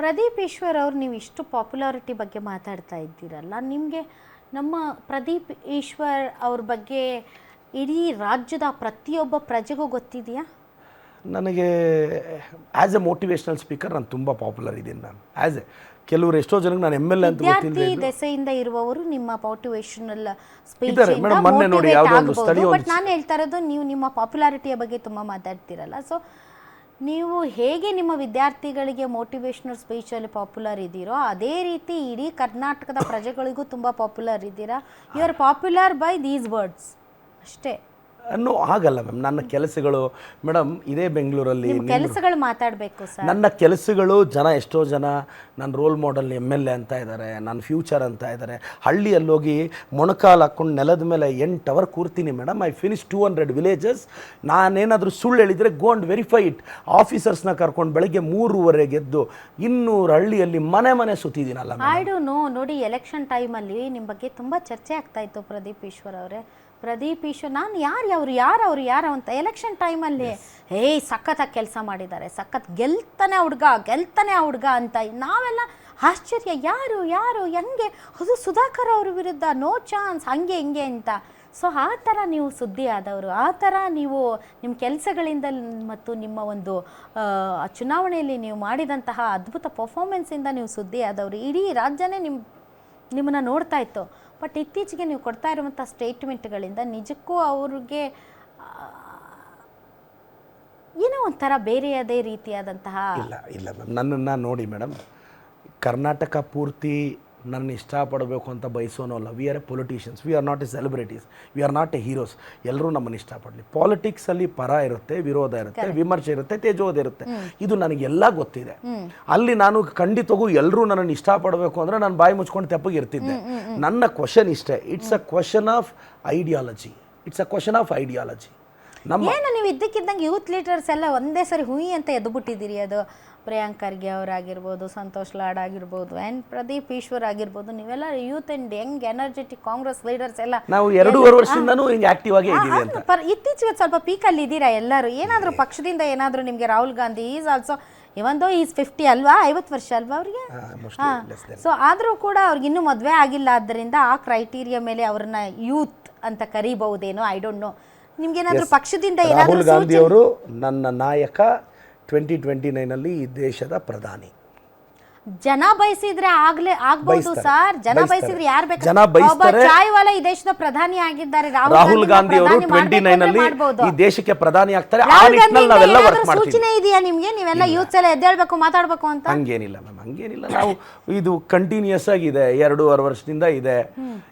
ಪ್ರದೀಪ್ ಈಶ್ವರ್ ಅವ್ರು ನೀವು ಇಷ್ಟು ಪಾಪ್ಯುಲಾರಿಟಿ ಬಗ್ಗೆ ಮಾತಾಡ್ತಾ ಇದ್ದೀರಲ್ಲ ನಿಮಗೆ ನಮ್ಮ ಪ್ರದೀಪ್ ಈಶ್ವರ್ ಅವ್ರ ಬಗ್ಗೆ ಇಡೀ ರಾಜ್ಯದ ಪ್ರತಿಯೊಬ್ಬ ಪ್ರಜೆಗೂ ಗೊತ್ತಿದೆಯಾ? ನನಗೆ ಆ್ಯಸ್ ಎ ಮೋಟಿವೇಶ್ನಲ್ ಸ್ಪೀಕರ್ ನಾನು ತುಂಬ ಪಾಪ್ಯುಲರ್ ಇದ್ದೀನಿ ನಾನು. ಆ್ಯಸ್ ಎ ಕೆಲವರು ಎಷ್ಟೋ ಜನಕ್ಕೆ ನಾನು ಎಂ ಎಲ್ ಎ ಅಂತ ವಿದ್ಯಾರ್ಥಿ ದೆಸೆಯಿಂದ ಇರುವವರು ನಿಮ್ಮ ಮೋಟಿವೇಶನಲ್ ಸ್ಪೀಚ್ ಇದ್ದಾರೆ. ಮೇಡಮ್, ಮೊನ್ನೆ ನೋಡಿ ಯಾವುದೋ ಒಂದು ಬಟ್ ನಾನು ಹೇಳ್ತಾ ಇರೋದು ನೀವು ನಿಮ್ಮ ಪಾಪ್ಯುಲಾರಿಟಿಯ ಬಗ್ಗೆ ತುಂಬ ಮಾತಾಡ್ತೀರಲ್ಲ. ಸೊ ನೀವು ಹೇಗೆ ನಿಮ್ಮ ವಿದ್ಯಾರ್ಥಿಗಳಿಗೆ ಮೋಟಿವೇಶ್ನಲ್ ಸ್ಪೀಚಲ್ಲಿ ಪಾಪ್ಯುಲರ್ ಇದ್ದೀರೋ, ಅದೇ ರೀತಿ ಇಡೀ ಕರ್ನಾಟಕದ ಪ್ರಜೆಗಳಿಗೂ ತುಂಬ ಪಾಪ್ಯುಲರ್ ಇದ್ದೀರಾ? You are popular by these words ಅಷ್ಟೇ. ಅನ್ನೋ ಆಗಲ್ಲ ಮ್ಯಾಮ್. ನನ್ನ ಕೆಲಸಗಳು ಮೇಡಮ್ ಇದೇ ಬೆಂಗಳೂರಲ್ಲಿ ಕೆಲಸಗಳು ಮಾತಾಡಬೇಕು ಸರ್. ನನ್ನ ಕೆಲಸಗಳು ಜನ ಎಷ್ಟೋ ಜನ ನನ್ನ role model M L A ಅಂತ ಇದ್ದಾರೆ ನನ್ನ ಫ್ಯೂಚರ್ ಅಂತ ಇದ್ದಾರೆ ಹಳ್ಳಿಯಲ್ಲಿ ಹೋಗಿ ಮೊಣಕಾಲು ಹಾಕ್ಕೊಂಡು ನೆಲದ ಮೇಲೆ ಎಂಟು hour ಕೂರ್ತೀನಿ madam I finish two hundred villages. ನಾನೇನಾದರೂ ಸುಳ್ಳು ಹೇಳಿದರೆ ಗೋ ಅಂಡ್ ವೆರಿಫೈ ಇಟ್. ಆಫೀಸರ್ಸ್ನ ಕರ್ಕೊಂಡು ಬೆಳಗ್ಗೆ ಮೂರುವರೆ ಎದ್ದು ಇನ್ನೂರು ಹಳ್ಳಿಯಲ್ಲಿ ಮನೆ ಮನೆ ಸುತ್ತಿದ್ದೀನಲ್ಲ ಐ ಡೋ ನೋ ನೋಡಿ ಎಲೆಕ್ಷನ್ ಟೈಮಲ್ಲಿ ನಿಮ್ಮ ಬಗ್ಗೆ ತುಂಬ ಚರ್ಚೆ ಆಗ್ತಾ ಇತ್ತು ಪ್ರದೀಪ್ ಈಶ್ವರ್ ಅವರೇ. ಪ್ರದೀಪ್ ಈಶು ನಾನು ಯಾರು ಅವರು ಯಾರು ಅವ್ರು ಯಾರು ಅಂತ ಎಲೆಕ್ಷನ್ ಟೈಮಲ್ಲಿ ಏಯ್ ಸಖತ್ತಾಗಿ ಕೆಲಸ ಮಾಡಿದ್ದಾರೆ. ಸಖತ್ ಗೆಲ್ತಾನೆ ಹುಡುಗ ಗೆಲ್ತಾನೆ ಆ ಹುಡುಗ ಅಂತ ನಾವೆಲ್ಲ ಆಶ್ಚರ್ಯ ಯಾರು ಯಾರು ಹೆಂಗೆ? ಅದು ಸುಧಾಕರ್ ಅವ್ರ ವಿರುದ್ಧ ನೋ ಚಾನ್ಸ್ ಹಂಗೆ ಹಿಂಗೆ ಅಂತ. ಸೊ ಆ ಥರ ನೀವು ಸುದ್ದಿ ಆದವರು ಆ ಥರ ನೀವು ನಿಮ್ಮ ಕೆಲಸಗಳಿಂದ ಮತ್ತು ನಿಮ್ಮ ಒಂದು ಚುನಾವಣೆಯಲ್ಲಿ ನೀವು ಮಾಡಿದಂತಹ ಅದ್ಭುತ ಪರ್ಫಾರ್ಮೆನ್ಸಿಂದ ನೀವು ಸುದ್ದಿ ಆದವರು. ಇಡೀ ರಾಜ್ಯನೇ ನಿಮ್ಮ ನಿಮ್ಮನ್ನು ನೋಡ್ತಾ ಇತ್ತು. ಬಟ್ ಇತ್ತೀಚೆಗೆ ನೀವು ಕೊಡ್ತಾ ಇರುವಂಥ ಸ್ಟೇಟ್ಮೆಂಟ್ಗಳಿಂದ ನಿಜಕ್ಕೂ ಅವ್ರಿಗೆ ಏನೋ ಒಂಥರ ಬೇರೆಯದೇ ರೀತಿಯಾದಂತಹ ಇಲ್ಲ ಇಲ್ಲ ಮ್ಯಾಮ್. ನನ್ನನ್ನು ನೋಡಿ ಮೇಡಮ್, ಕರ್ನಾಟಕ ಪೂರ್ತಿ ನನ್ನ ಇಷ್ಟಪಡಬೇಕು ಅಂತ ಬಯಸೋನಲ್ಲ we are a politicians we are not a celebrities we are not a heroes ಎಲ್ಲರೂ ನಮ್ಮನ್ನು ಇಷ್ಟಪಡಲಿ. ಪಾಲಿಟಿಕ್ಸಲ್ಲಿ ಪರ ಇರುತ್ತೆ ವಿರೋಧ ಇರುತ್ತೆ ವಿಮರ್ಶೆ ಇರುತ್ತೆ ತೇಜೋದ ಇರುತ್ತೆ. ಇದು ನನಗೆಲ್ಲ ಗೊತ್ತಿದೆ. ಅಲ್ಲಿ ನಾನು ಖಂಡಿತಗೂ ಎಲ್ಲರೂ ನನ್ನನ್ನು ಇಷ್ಟಪಡಬೇಕು ಅಂದರೆ ನಾನು ಬಾಯಿ ಮುಚ್ಕೊಂಡು ತೆಪ್ಪಗೆ ಇರ್ತಿದ್ದೆ. ನನ್ನ ಕ್ವಶನ್ ಇಷ್ಟೇ. It's a question of ideology it's a question of ideology ನಮ್ಮ ಏನು ನೀವು ಇದ್ದಕ್ಕಿದ್ದಂಗೆ ಯೂತ್ ಲೀಡರ್ಸ್ ಎಲ್ಲ ಒಂದೇ ಸರಿ ಹುಯಿ ಅಂತ ಎದ್ದುಬಿಟ್ಟಿದ್ದೀರಿ ಅದು? ಪ್ರಿಯಾಂಕ್ ಖರ್ಗೆ ಅವರಾಗಿರ್ಬೋದು ಸಂತೋಷ್ ಲಾಡ್ ಆಗಿರ್ಬೋದು ಆ್ಯಂಡ್ ಪ್ರದೀಪ್ ಈಶ್ವರ್ ಆಗಿರ್ಬೋದು ನೀವೆಲ್ಲ youth and young energetic Congress leaders ಎಲ್ಲ ನಾವು ಎರಡೂವರೆ ವರ್ಷದಿಂದನೂ ಹಿಂಗೆ ಆಕ್ಟಿವ್ ಆಗಿ ಇದ್ದೀವಿ ಅಂತ. ಪರ್ ಇತ್ತೀಚೆಗೆ ಸ್ವಲ್ಪ ಪೀಕಲ್ಲಿ ಇದ್ದೀರಾ ಎಲ್ಲರೂ? ಏನಾದರೂ ಪಕ್ಷದಿಂದ ಏನಾದರೂ ನಿಮಗೆ Rahul Gandhi is also even though is fifty ಅಲ್ವಾ ಐವತ್ತು ವರ್ಷ ಅಲ್ವಾ ಅವ್ರಿಗೆ? ಹಾಂ ಸೊ ಆದರೂ ಕೂಡ ಅವ್ರಿಗೆ ಇನ್ನೂ ಮದುವೆ ಆಗಿಲ್ಲ ಆದ್ದರಿಂದ ಆ ಕ್ರೈಟೀರಿಯಾ ಮೇಲೆ ಅವ್ರನ್ನ ಯೂತ್ ಅಂತ ಕರಿಬಹುದೇನೋ ಐ ಡೋಂಟ್ ನೋ ನಿಮ್ಗೇನಾದ್ರೂ ಪಕ್ಷದಿಂದ ರಾಹುಲ್ ಏನಾದರೂ ಗಾಂಧಿ ಅವರು ನನ್ನ ನಾಯಕ ಟ್ವೆಂಟಿ ಟ್ವೆಂಟಿ ನೈನಲ್ಲಿ ಈ ದೇಶದ ಪ್ರಧಾನಿ. ಜನ ಬಯಸಿದ್ರೆ ಆಗ್ಲೇ ಆಗ್ಬಹುದು. ಸರ್. ಜನ. ಬಯಸಿದ್ರೆ ಯಾರು ಬೇಕು? ಜನ ಬಯಸ್ತಾರೆ. ಚಾಯ್ ವಾಲ ಈ ದೇಶದ ಪ್ರಧಾನಿ ಆಗಿದ್ದಾರೆ. ರಾಹುಲ್ ಗಾಂಧಿ ಅವರು ಟ್ವೆಂಟಿ ನೈನ್ ಅಲ್ಲಿ ಈ ದೇಶಕ್ಕೆ ಪ್ರಧಾನಿ ಆಗ್ತಾರೆ. ಆ ನಿಟ್ಟಿನಲ್ಲಿ ನಾವೆಲ್ಲ ವರ್ಕ್ ಮಾಡ್ತೀವಿ. ಸೂಚನೆ ಇದೆಯಾ ನಿಮಗೆ? ನೀವೆಲ್ಲ ಯೂತ್ಸ್ ಎಲ್ಲ ಎದ್ದೇಳ್ಬೇಕು ಮಾತಾಡ್ಬೇಕು ಅಂತ? ಹಂಗೇನಿಲ್ಲ ಮ್ಯಾಮ್ ಹಂಗೇನಿಲ್ಲ. ನಾವು ಇದು ಕಂಟಿನ್ಯೂಸ್ ಆಗಿದೆ ಎರಡೂವರೆ ವರ್ಷದಿಂದ ಇದೆ.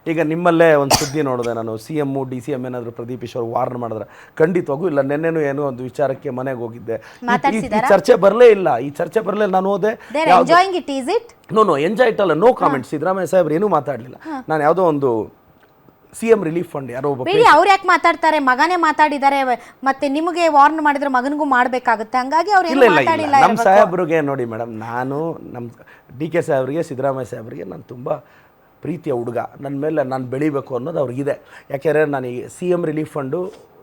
ಈಗ ನಿಮ್ಮಲ್ಲೇ ಒಂದು ಸುದ್ದಿ ನೋಡಿದೆ ನಾನು. C M D C M ಏನಾದ್ರು ಪ್ರದೀಪ್ ಈಶ್ವರ್ ವಾರ್ನ್ ಮಾಡಿದ್ರೆ. ಖಂಡಿತವಾಗೂ ಇಲ್ಲ ನೆನ್ನೆನೂ ಏನೋ ಒಂದು ವಿಚಾರಕ್ಕೆ ಮನೆಗೆ ಹೋಗಿದ್ದೆ. ಈ-? ಚರ್ಚೆ ಬರಲೇ ಇಲ್ಲ. ಈ ಚರ್ಚೆ ಬರಲೇ ನಾನು ಹೋದೆ. It is it no no enjoy ಇಟ್ಟಲ್ಲ no comment Siddaramaiah ಸಾಹೇಬ್ರು ಏನೂ ಮಾತಾಡಲಿಲ್ಲ. ನಾನು ಯಾವುದೋ ಒಂದು ಸಿ ಎಂ ರಿಲೀಫ್ ಫಂಡ್ ಯಾರೋ ಒಬ್ಬ ಬಿಡಿ ಅವ್ರು ಯಾಕೆ ಮಾತಾಡ್ತಾರೆ? ಮಗನೇ ಮಾತಾಡಿದ್ದಾರೆ ಮತ್ತೆ ನಿಮಗೆ ವಾರ್ನ್ ಮಾಡಿದ್ರೆ ಮಗನಿಗೂ ಮಾಡಬೇಕಾಗುತ್ತೆ. ಹಂಗಾಗಿ ಅವ್ರು ಇಲ್ಲ ಏನು ಇಲ್ಲ. ಮಾತಾಡಿಲ್ಲ ಇಲ್ಲ ನಮ್ಮ. ಸಾಹೇಬ್ರಿಗೆ ನೋಡಿ ಮೇಡಮ್ ನಾನು ನಮ್ಮ ಡಿ ಕೆ ಸಾಹೇಬ್ರಿಗೆ ಸಿದ್ದರಾಮಯ್ಯ ಸಾಹೇಬ್ರಿಗೆ ನಾನು ತುಂಬ ಪ್ರೀತಿಯ ಹುಡುಗ ನನ್ನ ಮೇಲೆ ನಾನು ಬೆಳಿಬೇಕು ಅನ್ನೋದು ಅವ್ರಿಗಿದೆ ಯಾಕೆಂದರೆ ನಾನು ಈ ಸಿ ಎಂ ರಿಲೀಫ್ ಫಂಡು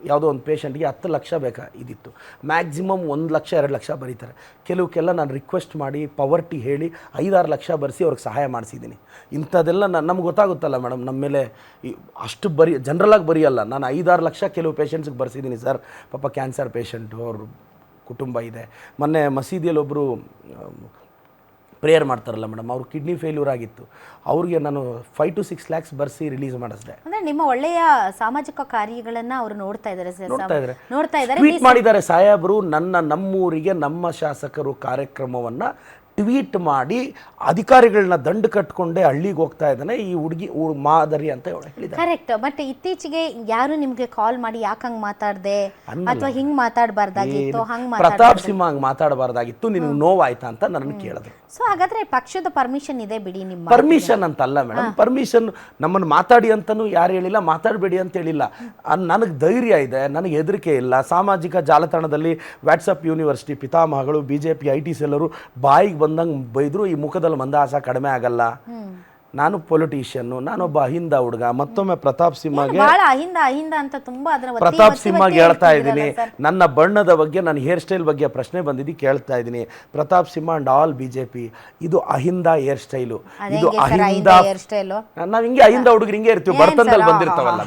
ಯಾವುದೋ ಒಂದು ಪೇಷಂಟ್ಗೆ ಹತ್ತು ಲಕ್ಷ ಬೇಕಾ ಇದಿತ್ತು. ಮ್ಯಾಕ್ಸಿಮಮ್ ಒಂದು ಲಕ್ಷ, ಎರಡು ಲಕ್ಷ ಬರೀತಾರೆ. ಕೆಲವಕ್ಕೆಲ್ಲ ನಾನು ರಿಕ್ವೆಸ್ಟ್ ಮಾಡಿ ಪವರ್ಟಿ ಹೇಳಿ ಐದಾರು ಲಕ್ಷ ಬರೆಸಿ ಅವ್ರಿಗೆ ಸಹಾಯ ಮಾಡಿಸಿದ್ದೀನಿ. ಇಂಥದ್ದೆಲ್ಲ ನಾನು, ನಮ್ಗೆ ಗೊತ್ತಾಗುತ್ತಲ್ಲ ಮೇಡಮ್ ನಮ್ಮ ಮೇಲೆ ಅಷ್ಟು ಬರಿ ಜನರಲಾಗಿ ಬರೆಯಲ್ಲ. ನಾನು ಐದಾರು ಲಕ್ಷ ಕೆಲವು ಪೇಷಂಟ್ಸ್ಗೆ ಬರ್ಸಿದ್ದೀನಿ ಸರ್. ಪಾಪ ಕ್ಯಾನ್ಸರ್ ಪೇಷಂಟು ಅವ್ರ ಕುಟುಂಬ ಇದೆ. ಮೊನ್ನೆ ಮಸೀದಿಯಲ್ಲಿ ಒಬ್ಬರು ಪ್ರೇಯರ್ ಮಾಡ್ತಾರಲ್ಲ ಮೇಡಮ್ ಅವ್ರು ಕಿಡ್ನಿ ಫೇಲ್ಯೂರ್ ಆಗಿತ್ತು. ಅವ್ರಿಗೆ ನಾನು ಫೈವ್ ಟು ಸಿಕ್ಸ್ ಲ್ಯಾಕ್ಸ್ ಬರ್ಸಿ ರಿಲೀಸ್ ಮಾಡಿಸಿದೆ. ಅಂದ್ರೆ ನಿಮ್ಮ ಒಳ್ಳೆಯ ಸಾಮಾಜಿಕ ಕಾರ್ಯಗಳನ್ನ ಅವರು ನೋಡ್ತಾ ಇದ್ದಾರೆ ಸರ್. ನೋಡ್ತಾ ಇದ್ದಾರೆ ನೋಡ್ತಾ ಇದ್ದಾರೆ ಟ್ವೀಟ್ ಮಾಡಿದ್ದಾರೆ ಸಾಹೇಬರು ನನ್ನ ನಮ್ಮೂರಿಗೆ ನಮ್ಮ ಶಾಸಕರು ಕಾರ್ಯಕ್ರಮವನ್ನ ಟ್ವೀಟ್ ಮಾಡಿ ಅಧಿಕಾರಿಗಳನ್ನ ದಂಡ ಕಟ್ಕೊಂಡೆ ಹಳ್ಳಿಗೆ ಹೋಗ್ತಾ ಇದ್ದಾನೆ ಈ ಹುಡುಗಿ ಮಾದರಿ ಅಂತ ಹೇಳಿ- ಹೇಳಿದ್ದಾರೆ ಕರೆಕ್ಟ್ ಬಟ್ ಇತ್ತೀಚೆಗೆ ಯಾರು ನಿಮ್ಗೆ ಕಾಲ್ ಮಾಡಿ ಯಾಕೆ ಹಂಗ್ ಮಾತಾಡ್ದೆ? ಅಥವಾ ಹಿಂಗ್ ಮಾತಾಡಬಾರ್ದಾಗಿತ್ತು ಹಂಗ್ ಪ್ರತಾಪ್ ಸಿಂಹ ಹಂಗೆ ಮಾತಾಡಬಾರ್ದಾಗಿತ್ತು ನಿನಗೆ ನೋವಾಯ್ತಾ ಅಂತ ನನ್ನ ಕೇಳಿದ್ರು. ಸೊ ಹಾಗಾದ್ರೆ ಪಕ್ಷದ ಪರ್ಮಿಷನ್ ಇದೆ ಬಿಡಿ ನಿಮ್ಮ ಪರ್ಮಿಷನ್ ಅಂತಲ್ಲ ಮೇಡಮ್ ಪರ್ಮಿಷನ್ ನಮ್ಮನ್ನು ಮಾತಾಡಿ ಅಂತಲೂ ಯಾರು ಹೇಳಿಲ್ಲ ಮಾತಾಡಬೇಡಿ ಅಂತ ಹೇಳಿಲ್ಲ. ನನಗೆ ಧೈರ್ಯ ಇದೆ ನನಗೆ ಹೆದರಿಕೆ ಇಲ್ಲ. ಸಾಮಾಜಿಕ ಜಾಲತಾಣದಲ್ಲಿ WhatsApp university ಪಿತಾಮಹಗಳು BJP J P I T ಎಲ್ಲರು ಬಾಯಿಗೆ ಬಂದಂಗೆ ಬೈದ್ರು ಈ ಮುಖದಲ್ಲಿ ಮಂದಹಾಸ ಕಡಿಮೆ ಆಗಲ್ಲ. ನಾನು ಪೊಲಿಟಿಷಿಯನ್ನು ನಾನೊಬ್ಬ ಅಹಿಂದ ಹುಡುಗ ಮತ್ತೊಮ್ಮೆ ಪ್ರತಾಪ್ ಸಿಂಹಗೆ ಪ್ರತಾಪ್ ಸಿಂಹಗೆ ಹೇಳ್ತಾ ಇದ್ದೀನಿ. ನನ್ನ ಬಣ್ಣದ ಬಗ್ಗೆ ನನ್ನ ಹೇರ್ ಸ್ಟೈಲ್ ಬಗ್ಗೆ ಪ್ರಶ್ನೆ ಬಂದಿದ್ದು ಕೇಳ್ತಾ ಇದ್ದೀನಿ. Pratap Simha and all B J P ಇದು ಅಹಿಂದ ಹೇರ್ ಸ್ಟೈಲು ಇದು ಅಹಿಂದ ಅಹಿಂದ ಹೇರ್ ಸ್ಟೈಲು ನಾವ್ ಹಿಂಗೆ ಅಹಿಂದ ಹುಡುಗರು ಹಿಂಗೆ ಇರ್ತೀವಿ ಬರ್ತಂದಲ್ಲಿ ಬಂದಿರ್ತಾವಲ್ಲ